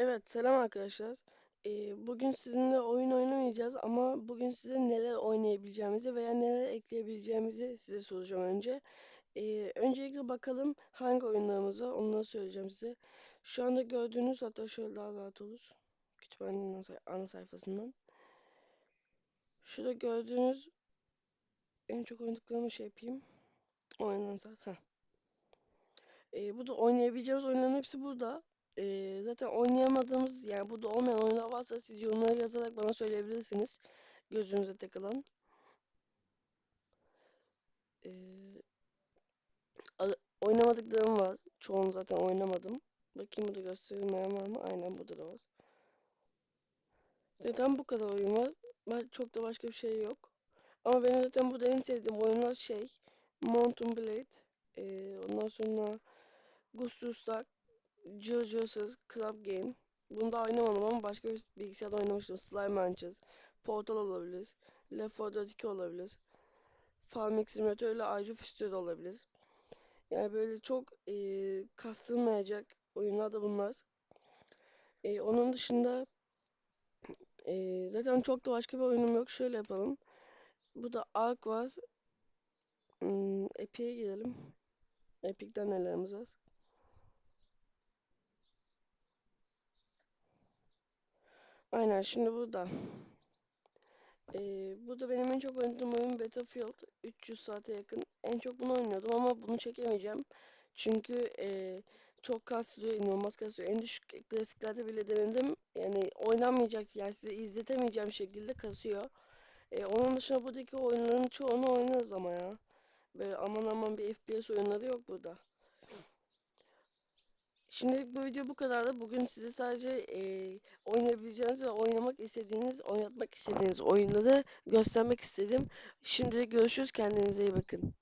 Evet, selam arkadaşlar. Ee, bugün sizinle oyun oynamayacağız ama bugün size neler oynayabileceğimizi veya neler ekleyebileceğimizi size soracağım önce. Ee, öncelikle bakalım hangi oyunlarımız var, onları söyleyeceğim size. Şu anda gördüğünüz, hatta şöyle daha rahat olur. Kütüphanenin ana say- ana sayfasından. Şurada gördüğünüz en çok oynadıklarımı şey yapayım. Oynanan saat. Heh. Ee, burada oynayabileceğimiz oyunların hepsi burada. Ee, zaten oynayamadığımız yani burada olmayan oyunlar varsa siz yorumlara yazarak bana söyleyebilirsiniz. Gözünüze takılan. Ee, oynamadıklarım var. Çoğunu zaten oynamadım. Bakayım burada gösterilmeyen var mı? Aynen burada da var. Zaten bu kadar oyun var. Ben çok da başka bir şey yok. Ama benim zaten burada en sevdiğim oyunlar şey. Mountain Blade. Ee, ondan sonra Ghost JoJo'suz Club Game. Bunu da oynamadım ama başka bir bilgisayarda oynamıştım. Slime Ranchers, Portal olabilir, Left 4 Dead 2 olabilir, Farming Simulator ile History de olabilir. Yani böyle çok eee kastırmayacak oyunlar da bunlar. Eee, onun dışında eee, zaten çok da başka bir oyunum yok. Şöyle yapalım. Burada Ark var. Hmm, Epic'e girelim. Epic'ten nelerimiz var? Aynen şimdi burada. Ee, burada benim en çok oynadığım oyun Battlefield 300 saate yakın. En çok bunu oynuyordum ama bunu çekemeyeceğim. Çünkü ee, çok kasıyor, inanılmaz kasıyor. En düşük grafiklerde bile denedim. Yani oynanmayacak, yani size izletemeyeceğim şekilde kasıyor. Ee, onun dışında buradaki oyunların çoğunu oynarız ama ya. Böyle aman aman bir FPS oyunları yok burada. Şimdilik bu video bu kadardı. Bugün size sadece eee, oynayabileceğiniz ve oynamak istediğiniz, oynatmak istediğiniz oyunları göstermek istedim. Şimdilik görüşürüz. Kendinize iyi bakın.